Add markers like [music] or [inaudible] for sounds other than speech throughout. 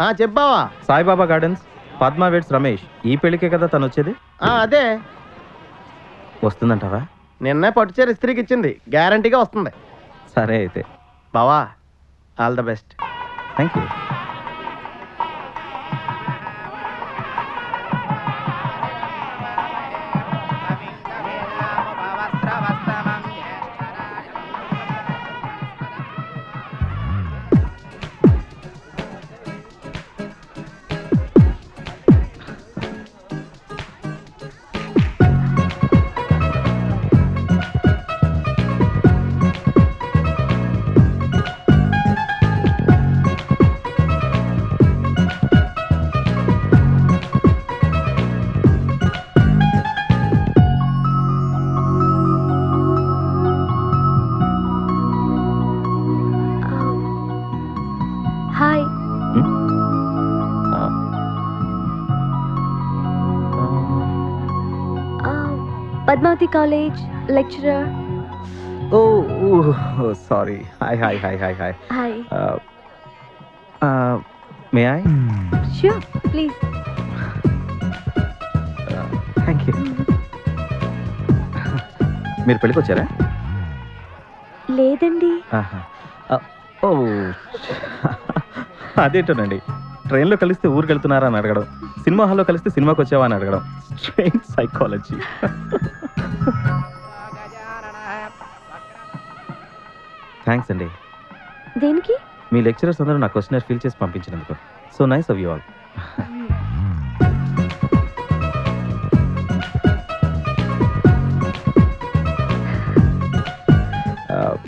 చెప్పావా? Saibaba gardens Padma weds Ramesh ఈ పెళ్ళికే కదా తను వచ్చేది? ఆ అదే. వస్తుందంటావా? నిన్నే పట్టుచీర ఇస్త్రీకి ఇచ్చింది. గ్యారంటీగా వస్తుంది. సరే అయితే. బావా all the best. Thank you hi. Padmavathi college lecturer. Oh sorry. Hi hi hi hi hi hi may I sure please thank you మీరు పెళ్ళికి వచ్చారా లేదండి ఓ [laughs] అదేంటోనండి ట్రైన్లో కలిస్తే ఊరికి వెళ్తున్నారా అని అడగడం సినిమా హాల్లో కలిస్తే సినిమాకి వచ్చావా అని అడగడం. స్ట్రెయిన్ సైకాలజీ థ్యాంక్స్ అండి. దేనికి? మీ లెక్చరర్స్ అందరూ నా క్వశ్చనర్ ఫిల్ చేసి పంపించినందుకు. So nice of you all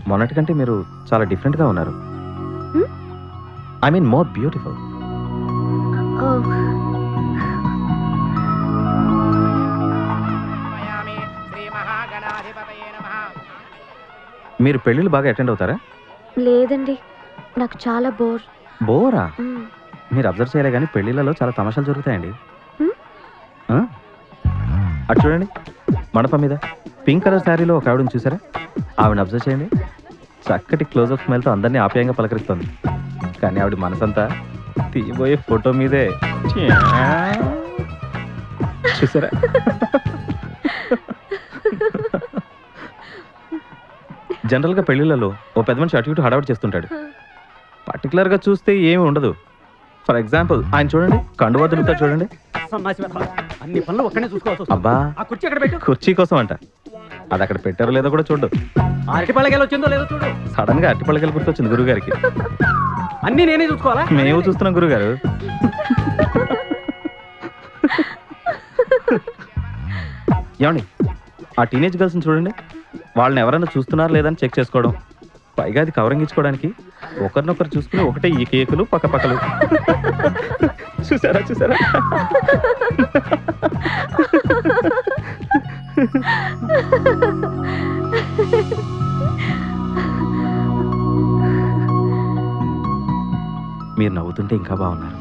మొన్నటికంటే మీరు చాలా డిఫరెంట్గా ఉన్నారు? ఐ మీన్ మోర్ బ్యూటిఫుల్ మీరు పెళ్ళిళ్ళు బాగా అటెండ్ అవుతారా? లేదండి. నాకు చాలా బోర్. బోరా? మీరు అబ్జర్వ్ చేయలే కానీ పెళ్ళిళ్ళలో చాలా తమాషాలు జరుగుతాయండి? అటు చూడండి. మండపం మీద పింక్ కలర్ శారీలో ఒక ఆవిడని చూసారా? ఆవిడని అబ్జర్వ్ చేయండి. చక్కటి క్లోజ్అప్ స్మెల్తో అందరినీ ఆప్యాయంగా పలకరిస్తుంది. కానీ ఆవిడ మనసంతా తీయబోయే ఫోటో మీదే. చూసారా? జనరల్గా పెళ్ళిళ్ళలో ఓ పెద్ద మనిషి అటు ఇటు హడావిడి చేస్తుంటాడు. పర్టికులర్గా చూస్తే ఏమీ ఉండదు. ఫర్ ఎగ్జాంపుల్ ఆయన చూడండి కండువా దులుపుతా చూడండి. అన్ని పనులు ఒక్కనే అబ్బా కుర్చీ కోసం అంట అది అక్కడ పెట్టారో లేదో కూడా చూడు అరటి వచ్చిందో లేదో చూడు. సడన్గా అట్టిపళ్ళకెళ్ళి గుర్తొచ్చింది గురుగారికి అన్ని నేనే చూసుకోవాలా? మేము చూస్తున్నాం గురుగారు ఏమండి ఆ టీనేజ్ గర్ల్స్ని చూడండి. వాళ్ళని ఎవరైనా చూస్తున్నారా లేదని చెక్ చేసుకోవడం. పైగా అది కవరింగ్ ఇచ్చుకోవడానికి ఒకరినొకరు చూసుకుని ఒకటే ఈ కేకులు పక్క పక్కలు చూసారా చూసారా? మీరు నవ్వుతుంటే ఇంకా బాగున్నారు.